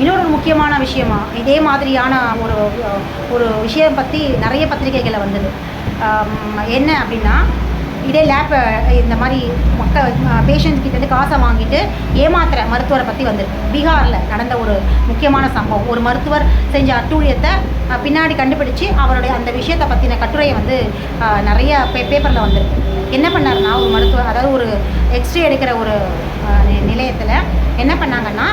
இன்னொரு முக்கியமான விஷயமா இதே மாதிரியான ஒரு ஒரு விஷயம் பற்றி நிறைய பத்திரிகைகளை வந்தது. என்ன அப்படின்னா இதே லேப் இந்த மாதிரி மக்கள் பேஷண்ட்ஸ் கிட்டேருந்து காசை வாங்கிட்டு ஏமாத்துற மருத்துவரை பற்றி வந்திருக்கு. பீகாரில் நடந்த ஒரு முக்கியமான சம்பவம். ஒரு மருத்துவர் செஞ்ச அட்டூழியத்தை பின்னாடி கண்டுபிடிச்சு அவருடைய அந்த விஷயத்தை பற்றின கட்டுரையை வந்து நிறைய பே பேப்பரில் வந்திருக்கு. என்ன பண்ணாருன்னா ஒரு மருத்துவர் அதாவது ஒரு எக்ஸ்ரே எடுக்கிற ஒரு நிலையத்தில் என்ன பண்ணாங்கன்னா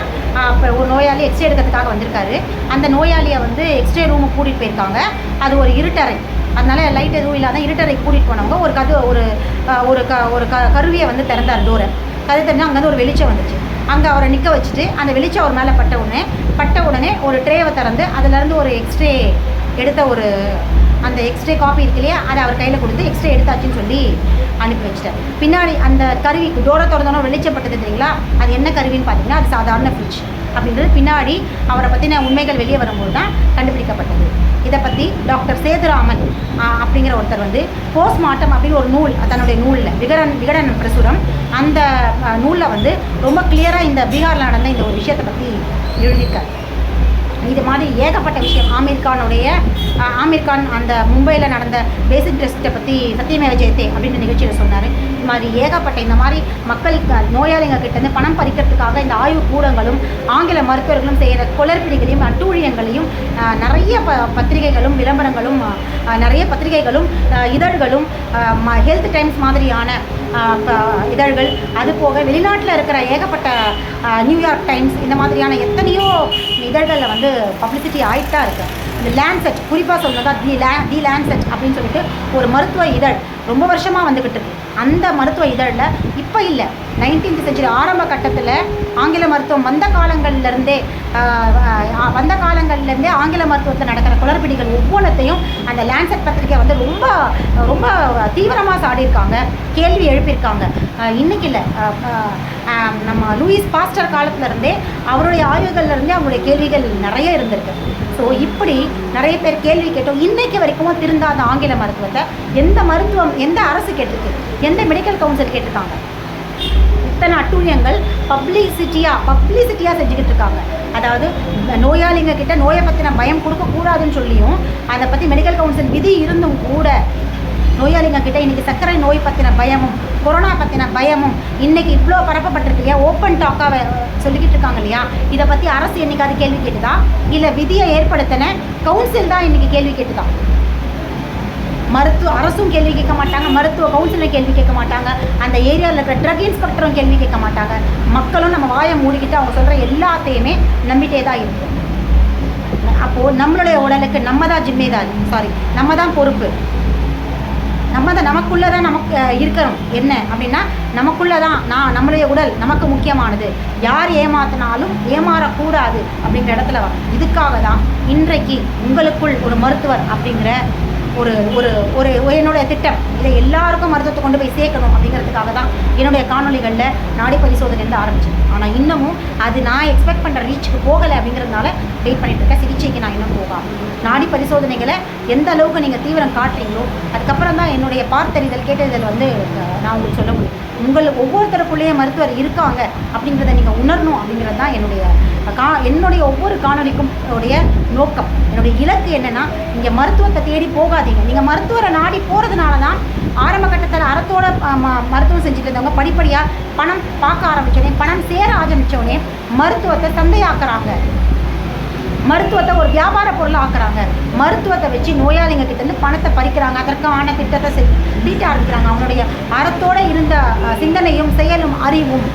இப்போ ஒரு நோயாளி எக்ஸ்ரே எடுக்கிறதுக்காக வந்திருக்காரு. அந்த நோயாளியை வந்து எக்ஸ்ரே ரூமுக்கு கூட்டிகிட்டு போயிருக்காங்க. அது ஒரு இருட்டறை. அதனால லைட் எதுவும் இல்லாத இருட்டரை கூட்டிகிட்டு போனவங்க ஒரு கது ஒரு ஒரு க ஒரு க கருவியை வந்து திறந்தார் டோரை கதை தெரிஞ்சால் அங்கேருந்து ஒரு வெளிச்சம் வந்துச்சு. அங்கே அவரை நிற்க வச்சுட்டு அந்த வெளிச்சம் அவர் மேலே பட்ட உடனே பட்ட உடனே ஒரு ட்ரேவை திறந்து அதுலேருந்து ஒரு எக்ஸ்ரே எடுத்த ஒரு அந்த எக்ஸ்ரே காப்பி இருக்கு இல்லையா அதை அவர் கையில் கொடுத்து எக்ஸ்ரே எடுத்தாச்சுன்னு சொல்லி அனுப்பி வச்சிட்டார். பின்னாடி அந்த கருவி டோரை திறந்தோன்னே வெளிச்சப்பட்டது தெரியுங்களா? அது என்ன கருவின்னு பார்த்தீங்கன்னா அது சாதாரண ஃப்ரிட்ஜ் அப்படின்றது. பின்னாடி அவரை பற்றின உண்மைகள் வெளியே வரும்போது தான் கண்டுபிடிக்கப்பட்டது. இதை பற்றி டாக்டர் சேதுராமன் அப்படிங்கிற ஒருத்தர் வந்து போஸ்ட்மார்ட்டம் அப்படின்னு ஒரு நூல் தன்னுடைய நூலில் விகடன் விகடன் பிரசுரம் அந்த நூலில் வந்து ரொம்ப கிளியராக இந்த பீகாரில் நடந்த இந்த ஒரு விஷயத்தை பற்றி எழுதியிருக்காரு. இது மாதிரி ஏகப்பட்ட விஷயம். ஆமீர் கானுடைய ஆமீர் கான் அந்த மும்பையில் நடந்த பேசிக் டெஸ்ட்டை பற்றி சத்தியமேவ ஜெயத்தே அப்படின்ற நிகழ்ச்சியில் சொன்னார். இது மாதிரி ஏகப்பட்ட இந்த மாதிரி மக்களுக்கு நோயாளிங்க கிட்டேருந்து பணம் பறிக்கிறதுக்காக இந்த ஆய்வு கூடங்களும் ஆங்கில மருத்துவர்களும் செய்கிற குளறுபடிகளையும் அட்டூழியங்களையும் நிறைய ப பத்திரிகைகளும் விளம்பரங்களும் நிறைய பத்திரிகைகளும் இதழ்களும் ஹெல்த் டைம்ஸ் மாதிரியான இதழ்கள். அது போக வெளிநாட்டில் இருக்கிற ஏகப்பட்ட நியூயார்க் டைம்ஸ் இந்த மாதிரியான எத்தனையோ இதழ்களில் வந்து பப்ளிசிட்டி ஆகிட்டு தான் இருக்கு. இந்த லேண்ட்செட் குறிப்பாக சொன்னதா தி லே தி லேண்ட்செட் அப்படின்னு சொல்லிட்டு ஒரு மருத்துவ இதழ் ரொம்ப வருஷமாக வந்துக்கிட்டு இருக்கு. அந்த மருத்துவ இதழில் இப்போ இல்லை. நைன்டீன்த் செஞ்சுரி ஆரம்ப கட்டத்தில் ஆங்கில மருத்துவம் வந்த காலங்கள்லேருந்தே வந்த காலங்கள்லேருந்தே ஆங்கில மருத்துவத்தில் நடக்கிற குளறுபடிகள் ஒவ்வொன்றத்தையும் அந்த லேண்ட்செட் பத்திரிக்கை வந்து ரொம்ப ரொம்ப தீவிரமாக சாடியிருக்காங்க கேள்வி எழுப்பியிருக்காங்க. இன்றைக்கி இல்லை. நம்ம லூயிஸ் பாஸ்டர் காலத்துலேருந்தே அவருடைய ஆய்வுகள்லேருந்தே அவங்களுடைய கேள்விகள் நிறைய இருந்திருக்கு. ஸோ இப்படி நிறைய பேர் கேள்வி கேட்டோம். இன்றைக்கு வரைக்கும் திருந்தாத ஆங்கில மருத்துவத்தை எந்த மருத்துவம் எந்த அரசு கேட்டிருக்கு? எந்த மெடிக்கல் கவுன்சில் கேட்டிருக்காங்க? இத்தனை அட்டூழியங்கள் பப்ளிசிட்டியாக பப்ளிசிட்டியாக செஞ்சுக்கிட்டு இருக்காங்க அதாவது நோயாளிங்க கிட்ட நோயை பற்றின பயம் கொடுக்கக்கூடாதுன்னு சொல்லியும் அதை பற்றி மெடிக்கல் கவுன்சில் விதி இருந்தும் கூட நோயாளிங்க கிட்ட இன்னைக்கு சர்க்கரை நோய் பற்றின பயமும் கொரோனா பற்றின பயமும் இன்னைக்கு இவ்வளோ பரப்பப்பட்டிருக்கு இல்லையா? ஓப்பன் டாக்காக சொல்லிக்கிட்டு இருக்காங்க இல்லையா? இதை பற்றி அரசு என்னைக்காவது கேள்வி கேட்டுதா? இல்லை விதியை ஏற்படுத்தின கவுன்சில் தான் இன்னைக்கு கேள்வி கேட்டுதான் மருத்துவ அரசும் கேள்வி கேட்க மாட்டாங்க மருத்துவ கவுன்சிலும் கேள்வி கேட்க மாட்டாங்க. அந்த ஏரியாவில் இருக்கிற ட்ரக் இன்ஸ்பெக்டரும் கேள்வி கேட்க மாட்டாங்க. மக்களும் நம்ம வாயை மூடிக்கிட்டு அவங்க சொல்கிற எல்லாத்தையுமே நம்பிட்டே தான் இருக்கும் அப்போது நம்மளுடைய உடலுக்கு நம்ம தான் ஜிம்மேதாரி சாரி நம்ம தான் பொறுப்பு. நம்ம தான் நமக்குள்ளே தான் நமக்கு இருக்கிறோம் என்ன அப்படின்னா நமக்குள்ளே தான் நான் நம்மளுடைய உடல் நமக்கு முக்கியமானது. யார் ஏமாத்தினாலும் ஏமாறக்கூடாது அப்படிங்கிற இடத்துல இதுக்காக தான் இன்றைக்கு உங்களுக்குள் ஒரு மருத்துவர் அப்படிங்கிற ஒரு ஒரு ஒரு ஒரு என்னுடைய திட்டம். இதை எல்லாருக்கும் மருத்துவத்தை கொண்டு போய் சேர்க்கணும் அப்படிங்கிறதுக்காக தான் என்னுடைய காணொளிகளில் நாடி பரிசோதனைலேருந்து ஆரம்பிச்சது. ஆனால் இன்னமும் அது நான் எக்ஸ்பெக்ட் பண்ணுற ரீச்சுக்கு போகலை அப்படிங்கிறதுனால வெயிட் பண்ணிட்டு இருக்கேன். சிகிச்சைக்கு நான் இன்னும் போகாம. நாடி பரிசோதனைகளை எந்த அளவுக்கு நீங்கள் தீவிரம் காட்டுறீங்களோ அதுக்கப்புறம் தான் என்னுடைய பார்த்தறிதல் கேட்டறிதல் வந்து நான் உங்களுக்கு சொல்ல முடியும். உங்கள் ஒவ்வொருத்தருக்குள்ளேயே மருத்துவர் இருக்காங்க அப்படிங்கிறத நீங்கள் உணரணும் அப்படிங்கிறது தான் என்னுடைய என்னுடைய ஒவ்வொரு காணொலிக்கும் உடைய நோக்கம். என்னுடைய இலக்கு என்னன்னா இங்கே மருத்துவத்தை தேடி போகாதீங்க. நீங்கள் மருத்துவரை நாடி போகிறதுனால தான் ஆரம்ப கட்டத்தில் அறத்தோட ம- மருத்துவம் செஞ்சுட்டு இருந்தவங்க படிப்படியாக பணம் பார்க்க ஆரம்பித்தோடனே பணம் சேர ஆரம்பித்தோடனே மருத்துவத்தை சந்தையாக்குறாங்க மருத்துவத்தை ஒரு வியாபார பொருள் ஆக்குறாங்க. மருத்துவத்தை வச்சு நோயாளிங்க கிட்டேருந்து பணத்தை பறிக்கிறாங்க. அதற்கான திட்டத்தை தீட்ட ஆரம்பிக்கிறாங்க அவனுடைய அறத்தோட இருந்த சிந்தனையும் செயலும் அறிவும்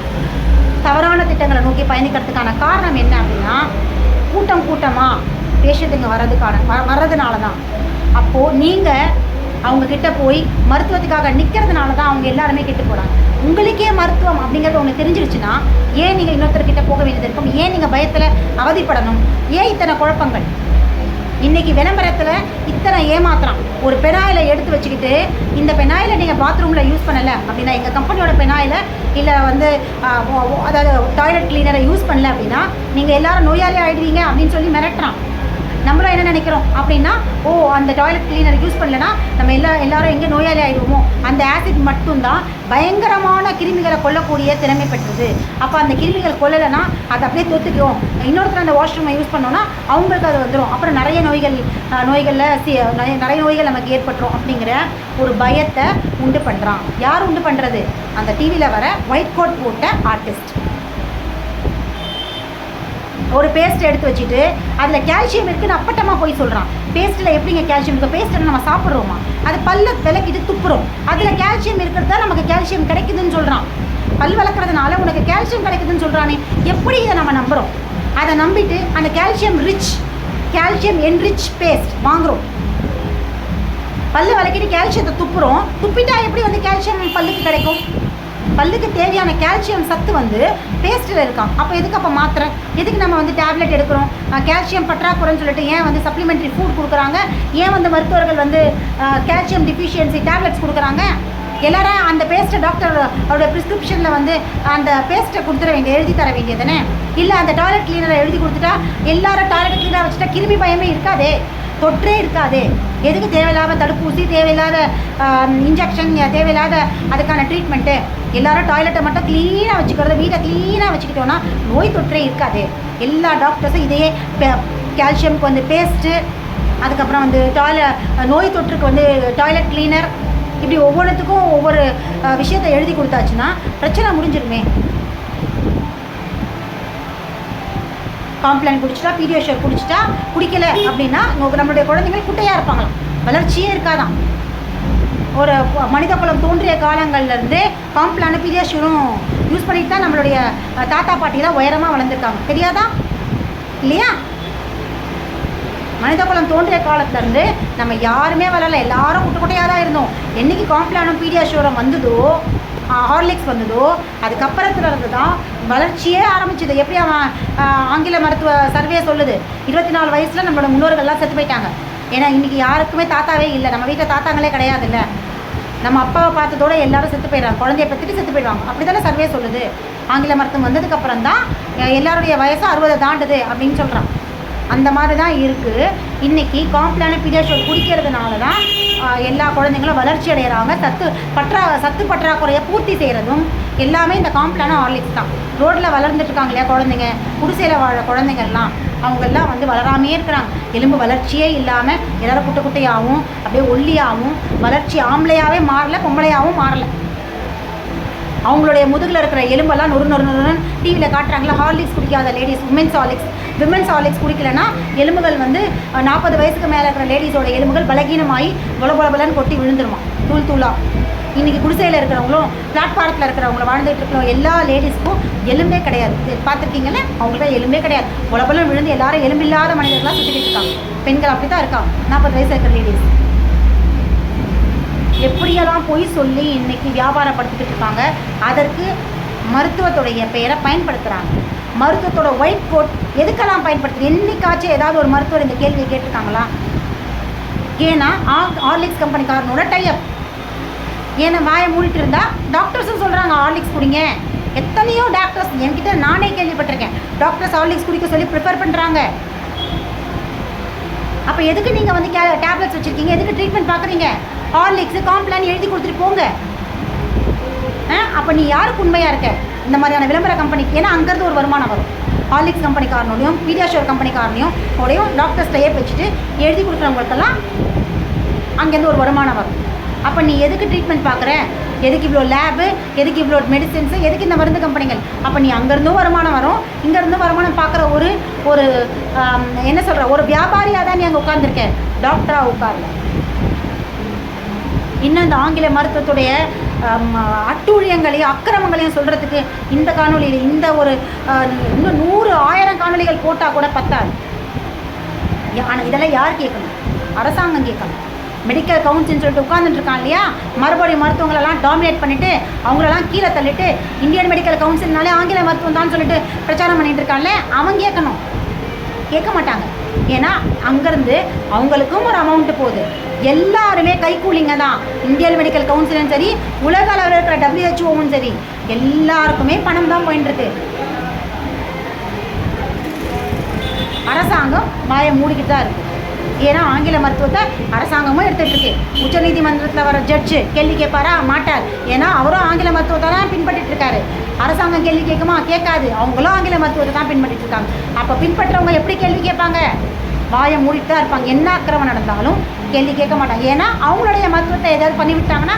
தவறான திட்டங்களை நோக்கி பயணிக்கிறதுக்கான காரணம் என்ன அப்படின்னா கூட்டம் கூட்டமாக பேஷண்ட்டுங்க வர்றதுக்கான வ வர்றதுனால தான் அப்போது நீங்கள் அவங்கக்கிட்ட போய் மருத்துவத்துக்காக நிற்கிறதுனால தான் அவங்க எல்லாருமே கெட்டு போகிறாங்க உங்களுக்கே மருத்துவம் அப்படிங்கிறது ஒன்று தெரிஞ்சிருச்சுன்னா ஏன் நீங்கள் இன்னொருத்தர்கிட்ட போக வேண்டியது இருக்கும்? ஏன் நீங்கள் பயத்தில் அவதிப்படணும்? ஏன் இத்தனை குழப்பங்கள்? இன்றைக்கி விளம்பரத்தில் இத்தனை ஏமாத்துறான். ஒரு பெனாயிலை எடுத்து வச்சுக்கிட்டு இந்த பெனாயிலை நீங்கள் பாத்ரூமில் யூஸ் பண்ணலை அப்படின்னா எங்கள் கம்பெனியோட பெனாயிலை இல்லை வந்து அதாவது டாய்லெட் கிளீனரை யூஸ் பண்ணல அப்படின்னா நீங்கள் எல்லாரும் நோயாளி ஆகிடுவீங்க அப்படின்னு சொல்லி மிரட்டுறான். நம்மளும் என்ன நினைக்கிறோம் அப்படின்னா ஓ அந்த டாய்லெட் கிளீனர் யூஸ் பண்ணலன்னா நம்ம எல்லா எல்லாரும் எங்கே நோயாளி ஆயிடுவோமோ? அந்த ஆசிட் மட்டும்தான் பயங்கரமான கிருமிகளை கொல்லக்கூடிய திறமை பெற்றது. அப்போ அந்த கிருமிகள் கொல்லலைன்னா அதை அப்படியே தொத்துக்குவோம் இன்னொருத்தர் அந்த வாஷ்ரூமை யூஸ் பண்ணோன்னா அவங்களுக்கு அது வந்துடும் அப்புறம் நிறைய நோய்கள் நோய்களில் சி நிறைய நிறைய நோய்கள் நமக்கு ஏற்பட்டுரும் அப்படிங்கிற ஒரு பயத்தை உண்டு பண்ணுறான் யார் உண்டு பண்ணுறது அந்த டிவியில் வர ஒயிட் கோட் போட்ட ஆர்டிஸ்ட் ஒரு பேஸ்ட் எடுத்து வச்சுட்டு அதில் கால்சியம் இருக்குன்னு அப்பட்டமாக போய் சொல்கிறான் பேஸ்ட்டில் எப்படிங்க கால்சியம் இருக்குது பேஸ்ட்டில் நம்ம சாப்பிட்றோமா? அது பல்ல விளக்கிட்டு துப்புறோம். அதில் கால்சியம் இருக்கிறது தான் நமக்கு கால்சியம் கிடைக்குதுன்னு சொல்கிறான் பல் வளர்க்குறதுனால உனக்கு கால்சியம் கிடைக்குதுன்னு சொல்கிறானே எப்படி இதை நம்ம நம்புகிறோம் அதை நம்பிட்டு அந்த calcium rich calcium enrich paste வாங்குகிறோம் பல்லு விளக்கிட்டு கால்சியத்தை துப்புறோம். துப்பிட்டா எப்படி வந்து கால்சியம் பல்லுக்கு கிடைக்கும்? பல்லுக்கு தேவையான கால்சியம் சத்து வந்து பேஸ்ட்டில் இருக்கான் அப்போ எதுக்கு அப்போ மாத்திரை எதுக்கு நம்ம வந்து டேப்லெட் எடுக்கிறோம்? கால்சியம் பற்றாக்குறைன்னு சொல்லிட்டு ஏன் வந்து சப்ளிமெண்ட்ரி ஃபுட் கொடுக்குறாங்க? ஏன் வந்து மருத்துவர்கள் வந்து கால்சியம் டிஃபிஷியன்சி டேப்லெட்ஸ் கொடுக்குறாங்க? எல்லாரும் அந்த பேஸ்ட்டை டாக்டர் அவரோட ப்ரிஸ்கிரிப்ஷனில் வந்து அந்த பேஸ்ட்டை கொடுத்துட வேண்டிய எழுதி தர வேண்டியது தானே? இல்லை அந்த டாய்லெட் கிளீனரை எழுதி கொடுத்துட்டா எல்லாரும் டாய்லெட் கிளீனராக வச்சுட்டா கிருமி பயமே இருக்காதே? தொற்றே இருக்காதே. எதுக்கு தேவையில்லாத தடுப்பூசி தேவையில்லாத இன்ஜெக்ஷன் தேவையில்லாத அதுக்கான ட்ரீட்மெண்ட்டு எல்லாரும் டாய்லெட்டை மட்டும் க்ளீனாக வச்சுக்கிறது வீட்டை க்ளீனாக வச்சுக்கிட்டோன்னா நோய் தொற்றே இருக்காது. எல்லா டாக்டர்ஸும் இதே கால்சியம்க்கு வந்து பேஸ்ட்டு அதுக்கப்புறம் வந்து டாய்லெட் நோய் தொற்றுக்கு வந்து டாய்லெட் கிளீனர் இப்படி ஒவ்வொன்றுத்துக்கும் ஒவ்வொரு விஷயத்தை எழுதி கொடுத்தாச்சுன்னா பிரச்சனை முடிஞ்சிருமே. காம்ப்ளான் குடிச்சிட்டா பீடியோஷர் குடிச்சிட்டா குடிக்கல அப்படின்னா நம்மளுடைய குழந்தைகள் குட்டையாக இருப்பாங்களாம் வளர்ச்சியே இருக்காதான் ஒரு மனித குலம் தோன்றிய காலங்கள்லேருந்தே இருந்து காம்ப்ளானும் பீடியோஷரும் யூஸ் பண்ணிட்டு தான் நம்மளுடைய தாத்தா பாட்டிலாம் உயரமாக வளர்ந்துருக்காங்க. தெரியாதா? இல்லையா? மனித குலம் தோன்றிய காலத்துலேருந்து நம்ம யாருமே வளரல. எல்லாரும் குட்டை குட்டையாக தான் இருந்தோம். என்னைக்கு காம்ப்ளானும் பீடியாஷோரம் வந்ததோ ஹார்லிக்ஸ் வந்ததோ அதுக்கப்புறத்துலேருந்து தான் வளர்ச்சியே ஆரம்பிச்சது. எப்படி அவன் ஆங்கில மருத்துவ சர்வே சொல்லுது? இருபத்தி நாலு வயசில் நம்மளோட முன்னோர்கள்லாம் செத்து போயிட்டாங்க. ஏன்னா இன்னைக்கு யாருக்குமே தாத்தாவே இல்லை. நம்ம வீட்டில் தாத்தாங்களே கிடையாதுல்ல. நம்ம அப்பாவை பார்த்ததோட எல்லாரும் செத்து போயிடுறாங்க. குழந்தைய பற்றிட்டு செத்து போயிடுவாங்க. அப்படி தானே சர்வே சொல்லுது? ஆங்கில மருத்துவம் வந்ததுக்கப்புறம் தான் எல்லாருடைய வயசு அறுபதை தாண்டுது அப்படின்னு சொல்கிறான் அந்த மாதிரி தான் இருக்குது இன்றைக்கி காம்ப்ளான பீடியாஷோர் குடிக்கிறதுனால தான் எல்லா குழந்தைங்களும் வளர்ச்சி அடைகிறாங்க சத்து பற்றா சத்து பற்றாக்குறையை பூர்த்தி செய்கிறதும் எல்லாமே இந்த காம்ப்ளான ஹார்லிக்ஸ் தான். ரோட்டில் வளர்ந்துட்டு இருக்காங்க இல்லையா குழந்தைங்க? குடிசையில் வாழ குழந்தைங்கள்லாம் அவங்கெல்லாம் வந்து வளராமையே இருக்கிறாங்க. எலும்பு வளர்ச்சியே இல்லாமல் எல்லோரும் குட்டை குட்டையாகவும் அப்படியே ஒல்லியாகவும் வளர்ச்சி ஆம்பளையாகவே மாறல பொம்பளையாகவும் மாறல. அவங்களுடைய முதுகில் இருக்கிற எலும்பெல்லாம் நொறு நொறு நொறுன்னு டிவியில் காட்டுறாங்களா? ஹார்லிக்ஸ் குடிக்காத ladies women's Horlicks women's Horlicks குடிக்கலன்னா எலும்புகள் வந்து நாற்பது வயசுக்கு மேலே இருக்கிற லேடிஸோட எலும்புகள் பலகீனமாகி பொல பொலபலன்னு கொட்டி விழுந்துருமா. தூள் தூளாக இன்றைக்கி குடிசையில் இருக்கிறவங்களும் பிளாட்ஃபாரத்தில் இருக்கிறவங்கள வாழ்ந்துட்டு இருக்கிற எல்லா லேடிஸ்க்கும் எலும்பே கிடையாது. பார்த்துருக்கீங்களே பார்த்துருக்கீங்கல்ல? அவங்களுக்கு எலும்பே கிடையாது. உலபலம் விழுந்து எல்லாரும் எலும்பில்லாத மனிதர்களாக சுற்றிக்கிட்டு இருக்காங்க. பெண்கள் அப்படி தான் இருக்காங்க. நாற்பது வயசு இருக்கிற லேடிஸ் எப்படியெல்லாம் போய் சொல்லி இன்றைக்கி வியாபாரப்படுத்திக்கிட்டு இருக்காங்க அதற்கு மருத்துவத்துடைய பெயரை பயன்படுத்துகிறாங்க மருத்துவத்தோட ஒயிட் கோட் எதுக்கெல்லாம் பயன்படுத்துது என்னைக்காச்சும் ஏதாவது ஒரு மருத்துவர் இந்த கேள்வியை கேட்டிருக்காங்களா? ஏன்னா ஹார்லிக்ஸ் கம்பெனிக்காரனோட டைப் ஏன்னா வாயை மூடிட்டு இருந்தா டாக்டர்ஸும் சொல்கிறாங்க ஹார்லிக்ஸ் குடிங்க. எத்தனையோ டாக்டர்ஸ் என்கிட்ட நானே கேள்விப்பட்டிருக்கேன். டாக்டர்ஸ் ஹார்லிக்ஸ் குடிக்க சொல்லி ப்ரிப்பேர் பண்ணுறாங்க அப்போ எதுக்கு நீங்கள் வந்து கே டேப்லெட்ஸ் வச்சுருக்கீங்க? எதுக்கு ட்ரீட்மெண்ட் பார்க்குறீங்க ஹார்லிக்ஸு காம்ப்ளான் எழுதி கொடுத்துட்டு போங்க. அப்போ நீ யாருக்கு உண்மையாக இருக்க? இந்த மாதிரியான விளம்பர கம்பெனிக்கு ஏன்னா அங்கேருந்து ஒரு வருமானம் வரும். ஹார்லிக்ஸ் கம்பெனிக்காரனோடையும் பீடியாஷோர் கம்பெனிக்காரனையும் ஓடையும் டாக்டர்ஸ் டைப் வச்சுட்டு எழுதி கொடுக்குறவங்களுக்கெல்லாம் அங்கேருந்து ஒரு வருமானம் வரும். அப்போ நீ எதுக்கு ட்ரீட்மெண்ட் பார்க்குற எதுக்கு இவ்வளோ லேபு எதுக்கு இவ்வளோ மெடிசின்ஸு எதுக்கு இந்த மருந்து கம்பெனிகள்? அப்போ நீ அங்கேருந்தும் வருமானம் வரும் இங்கேருந்தும் வருமானம் பார்க்குற ஒரு ஒரு என்ன சொல்கிற ஒரு வியாபாரியாக தான் நீ அங்கே உட்காந்துருக்க டாக்டராக உட்கார்ல. இன்னும் இந்த ஆங்கில மருத்துவத்துடைய அட்டூழியங்களையும் அக்கிரமங்களையும் சொல்கிறதுக்கு இந்த காணொலியில் இந்த ஒரு இன்னும் நூறு ஆயிரம் காணொளிகள் போட்டால் கூட பத்தாது. ஆனால் இதெல்லாம் யார் கேட்கணும்? அரசாங்கம் கேட்கணும். மெடிக்கல் கவுன்சில்னு சொல்லிட்டு உட்கார்ந்துட்டு இல்லையா? மறுபடியும் மருத்துவங்களெல்லாம் டாமினேட் பண்ணிவிட்டு அவங்களெல்லாம் கீழே தள்ளிட்டு இந்தியன் மெடிக்கல் கவுன்சில்னாலே ஆங்கில மருத்துவம் தான் சொல்லிட்டு பிரச்சாரம் பண்ணிகிட்டு இருக்காங்களே அவன் கேட்கணும். கேட்க மாட்டாங்க. ஏன்னா அங்கேருந்து அவங்களுக்கும் ஒரு அமௌண்ட்டு போகுது. எல்லாருமே கைக்கூலிங்க தான். இந்தியன் மெடிக்கல் கவுன்சிலும் சரி உலக அளவில் இருக்கிற டபிள்யூஹெச்ஓவும் சரி எல்லாருக்குமே பணம் தான் போயின்னு இருக்கு. அரசாங்கம் வாயை மூடிக்கிட்டு தான் இருக்கும் ஏன்னா ஆங்கில மருத்துவத்தை அரசாங்கமும் எடுத்துகிட்டு இருக்கு. உச்சநீதிமன்றத்தில் வர ஜட்ஜு கேள்வி கேட்பாரா? மாட்டார். ஏன்னா அவரும் ஆங்கில மருத்துவத்தை தான் பின்பற்றிட்டு இருக்காரு. அரசாங்கம் கேள்வி கேட்குமா? கேட்காது. அவங்களும் ஆங்கில மருத்துவத்தை தான் பின்பற்றிட்டு இருக்காங்க. அப்போ பின்பற்றவங்க எப்படி கேள்வி கேட்பாங்க? வாயை மூடிட்டு தான் இருப்பாங்க. என்ன அக்கிரமம் நடந்தாலும் கேள்வி கேட்க மாட்டாங்க. ஏன்னா அவங்களுடைய மருத்துவத்தை ஏதாவது பண்ணி விட்டாங்கன்னா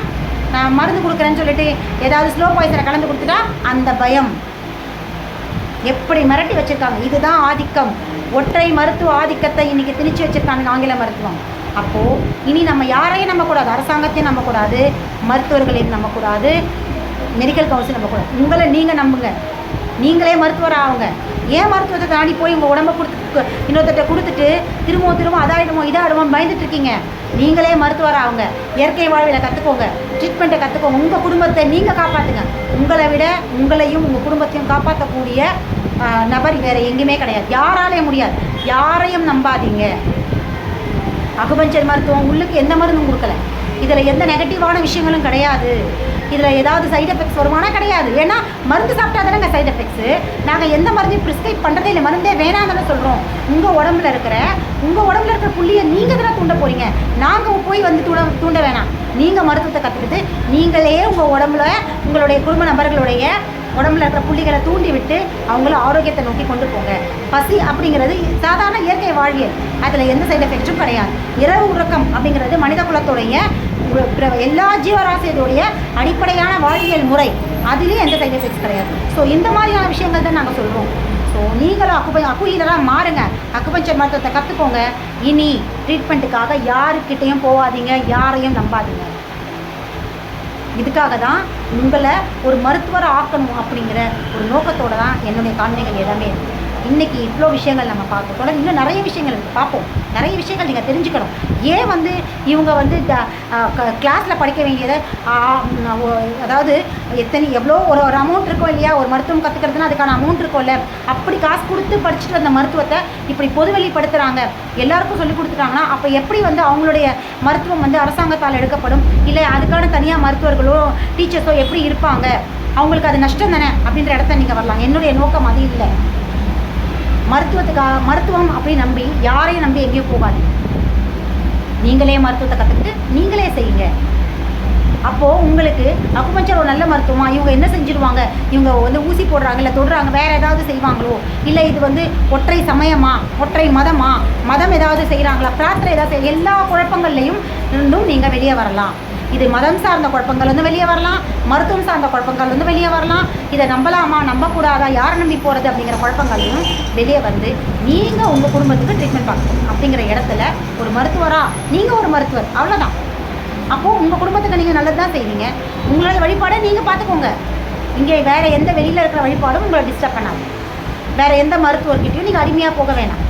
நான் மருந்து கொடுக்குறேன்னு சொல்லிட்டு ஏதாவது ஸ்லோ பாய்சனை கலந்து கொடுத்துட்டா அந்த பயம் எப்படி மிரட்டி வச்சுருக்காங்க? இதுதான் ஆதிக்கம். ஒற்றை மருத்துவ ஆதிக்கத்தை இன்றைக்கி திணிச்சு வச்சுருக்காங்க ஆங்கில மருத்துவம். அப்போது இனி நம்ம யாரையும் நம்பக்கூடாது. அரசாங்கத்தையும் நம்பக்கூடாது. மருத்துவர்களையும் நம்பக்கூடாது. மெடிக்கல் கவுன்சில் நம்பக்கூடாது உங்களை நீங்கள் நம்புங்க. நீங்களே மருத்துவர் ஆகுங்க ஏன் மருத்துவத்தை தாண்டி போய் உங்கள் உடம்ப கொடுத்து இன்னொருத்தட்ட கொடுத்துட்டு திரும்பவும் திரும்ப அதாயிடுமோ இதாகிடுமோ பயந்துட்டு இருக்கீங்க. நீங்களே மருத்துவர் ஆகுங்க இயற்கை வாழ்வில் கற்றுக்கோங்க ட்ரீட்மெண்ட்டை கற்றுக்கோங்க உங்கள் குடும்பத்தை நீங்கள் காப்பாற்றுங்க உங்களை விட உங்களையும் உங்கள் குடும்பத்தையும் காப்பாற்றக்கூடிய நபர் வேறு எங்கேயுமே கிடையாது. யாராலையும் முடியாது. யாரையும் நம்பாதீங்க. அகுபஞ்சர் மருத்துவம் உள்ளுக்கு எந்த மருந்தும் கொடுக்கல. இதில் எந்த நெகட்டிவான விஷயங்களும் கிடையாது. இதில் ஏதாவது சைடு எஃபெக்ட்ஸ் வருமானா கிடையாது. ஏன்னா மருந்து சாப்பிட்டா தானேங்க சைடு எஃபெக்ட்ஸு நாங்கள் எந்த மருந்தையும் ப்ரிஸ்கிரைப் பண்ணுறதே இல்லை. மருந்தே வேணாம்னு சொல்கிறோம் உங்கள் உடம்புல இருக்கிற உங்கள் உடம்புல இருக்கிற புள்ளியை நீங்கள் தானே தூண்ட போகிறீங்க நாங்கள் போய் வந்து தூண்ட தூண்ட வேணாம். நீங்கள் மருத்துவத்தை கற்றுக்கிட்டு நீங்களே உங்கள் உடம்புல உங்களுடைய குடும்ப நபர்களுடைய உடம்புல இருக்கிற புள்ளிகளை தூண்டி விட்டு அவங்கள ஆரோக்கியத்தை நோக்கி கொண்டு போங்க. பசி அப்படிங்கிறது சாதாரண இயற்கை வாழ்வியல். அதில் எந்த சைடு எஃபெக்ட்ஸும் கிடையாது. இரவு உறக்கம் அப்படிங்கிறது மனித குலத்துடைய எல்லா ஜீவராசியதுடைய அடிப்படையான வாழ்வியல் முறை அதுலேயும் எந்த சைட் எஃபெக்ட்ஸ் கிடையாது. ஸோ இந்த மாதிரியான விஷயங்கள் தான் நாங்கள் சொல்கிறோம் ஸோ நீங்களும் அக்குபை இதெல்லாம் மாறுங்க. அக்குபஞ்சர் மருத்துவத்தை கற்றுக்கோங்க இனி ட்ரீட்மெண்ட்டுக்காக யாருக்கிட்டேயும் போகாதீங்க யாரையும் நம்பாதீங்க. இதுக்காக தான் உங்களை ஒரு மருத்துவரை ஆக்கணும் அப்படிங்கிற ஒரு நோக்கத்தோட தான் என்னுடைய காணொலிகள் எல்லாமே இருக்குது இன்றைக்கி இவ்வளோ விஷயங்கள் நம்ம பார்க்க தொடர்ந்து இன்னும் நிறைய விஷயங்கள் பார்ப்போம். நிறைய விஷயங்கள் நீங்கள் தெரிஞ்சுக்கணும். ஏன் வந்து இவங்க வந்து கிளாஸில் படிக்க வேண்டியதை அதாவது எத்தனை எவ்வளோ ஒரு ஒரு அமௌண்ட் இருக்கும் இல்லையா? ஒரு மருத்துவம் கற்றுக்கிறதுனா அதுக்கான அமௌண்ட் இருக்கும்ல அப்படி காசு கொடுத்து படிச்சுட்டு வந்த மருத்துவத்தை இப்படி பொதுவெளிப்படுத்துகிறாங்க எல்லாருக்கும் சொல்லி கொடுத்துட்டாங்கன்னா அப்போ எப்படி வந்து அவங்களுடைய மருத்துவம் வந்து அரசாங்கத்தால் எடுக்கப்படும்? இல்லை அதுக்கான தனியாக மருத்துவர்களோ டீச்சர்ஸோ எப்படி இருப்பாங்க? அவங்களுக்கு அது நஷ்டம் தானே அப்படின்ற இடத்த நீங்கள் வரலாம். என்னுடைய நோக்கம் அது இல்லை. மருத்துவத்துக்காக மருத்துவம் அப்படி நம்பி யாரையும் நம்பி எங்கேயும் போகாதீங்க. நீங்களே மருத்துவத்தை கற்றுக்கிட்டு நீங்களே செய்யுங்க. அப்போது உங்களுக்கு அக்குபஞ்சர் ஒரு நல்ல மருத்துவமா இவங்க என்ன செஞ்சுருவாங்க? இவங்க வந்து ஊசி போடுறாங்க இல்லை தொடுறாங்க வேறு ஏதாவது செய்வாங்களோ? இல்லை இது வந்து ஒற்றை சமயமா ஒற்றை மதமா மதம் ஏதாவது செய்கிறாங்களா பிரார்த்தனை ஏதாவது எல்லா குழப்பங்கள்லையும் இருந்தும் நீங்கள் வெளியே வரலாம். இது மதம் சார்ந்த குழப்பங்கள் வந்து வெளியே வரலாம். மருத்துவம் சார்ந்த குழப்பங்கள் வந்து வெளியே வரலாம். இதை நம்பலாமா? நம்பக்கூடாதா? யாரை நம்பி போகிறது அப்படிங்கிற குழப்பங்களையும் வெளியே வந்து நீங்கள் உங்கள் குடும்பத்துக்கு ட்ரீட்மெண்ட் பார்க்கணும். அப்படிங்கிற இடத்துல ஒரு மருத்துவரா? நீங்கள் ஒரு மருத்துவர். அவ்வளோதான் அப்போது உங்கள் குடும்பத்துக்கு நீங்கள் நல்லது தான் செய்வீங்க. உங்களோட வழிபாடை நீங்கள் பார்த்துக்கோங்க. இங்கே வேறு எந்த வெளியில் இருக்கிற வழிபாடும் உங்களை டிஸ்டர்ப் பண்ணாது. வேறு எந்த மருத்துவர்கிட்டையும் நீங்கள் அடிமையாக போக வேணாம்.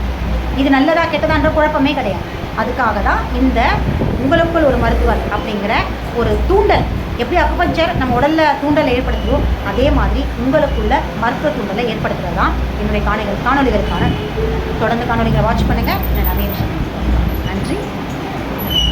இது நல்லதா கெட்டதான்ற குழப்பமே கிடையாது. அதுக்காக தான் இந்த உங்களுக்குள் ஒரு மருத்துவர் அப்படிங்கிற ஒரு தூண்டல். எப்படி அக்குபஞ்சர் நம்ம உடலில் தூண்டலை ஏற்படுத்துகிறோம் அதே மாதிரி உங்களுக்குள்ள மருத்துவ தூண்டலை ஏற்படுத்துகிறது தான் என்னுடைய காணொலிகள் காணொலிகளுக்கான தொடர்ந்து காணொலிகளை வாட்ச் பண்ணுங்கள் நிறைய விஷயம்